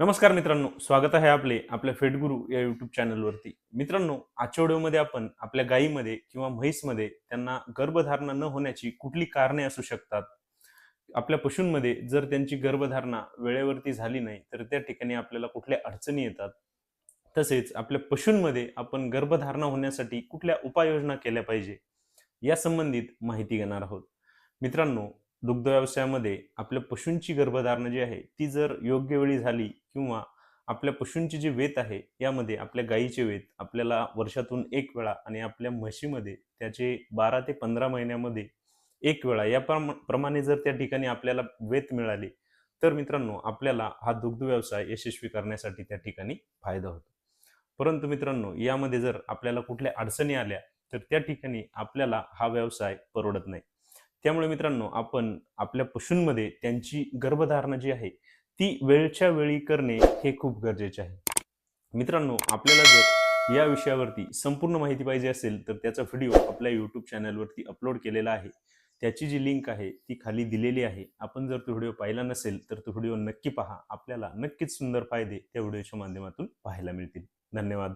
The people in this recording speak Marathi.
नमस्कार मित्रांनो स्वागत आहे आपले आपल्या फेटगुरु या युट्यूब चॅनलवरती मित्रांनो आजच्या व्हिडिओमध्ये आपण आपल्या गायीमध्ये किंवा म्हैसमध्ये त्यांना गर्भधारणा न होण्याची कुठली कारणे असू शकतात? आपल्या पशूंमध्ये जर त्यांची गर्भधारणा वेळेवरती झाली नाही तर त्या ठिकाणी आपल्याला कुठल्या अडचणी येतात? तसेच आपल्या पशूंमध्ये आपण गर्भधारणा होण्यासाठी कुठल्या उपाययोजना केल्या पाहिजे? या संबंधित माहिती घेणार आहोत. मित्रांनो दुग्ध व्यवसायामध्ये आपल्या पशूंची गर्भधारणा जी आहे ती जर योग्य वेळी झाली किंवा आपल्या पशूंची जी वेत आहे यामध्ये आपल्या गायीचे वेत आपल्याला वर्षातून एक वेळा आणि आपल्या म्हशीमध्ये त्याचे बारा ते पंधरा महिन्यामध्ये एक वेळा या प्रम- प्रमाणे जर त्या ठिकाणी आपल्याला वेत मिळाली तर मित्रांनो आपल्याला हा दुग्ध व्यवसाय यशस्वी करण्यासाठी त्या ठिकाणी फायदा होतो. परंतु मित्रांनो यामध्ये जर आपल्याला कुठल्या अडचणी आल्या तर त्या ठिकाणी आपल्याला हा व्यवसाय परवडत नाही. त्यामुळे मित्रांनो आपण आपल्या पशूंमध्ये त्यांची गर्भधारणा जी आहे ती वेळच्या वेळी करणे हे खूप गरजेचे आहे. मित्रांनो आपल्याला जर या विषयावरती संपूर्ण माहिती पाहिजे असेल तर त्याचा व्हिडिओ आपल्या यूट्यूब चॅनलवरती अपलोड केलेला आहे. त्याची जी लिंक आहे ती खाली दिलेली आहे. आपण जर तो व्हिडिओ पाहिला नसेल तर तो व्हिडिओ नक्की पहा. आपल्याला नक्कीच सुंदर फायदे त्या व्हिडिओच्या माध्यमातून पाहायला मिळतील. धन्यवाद.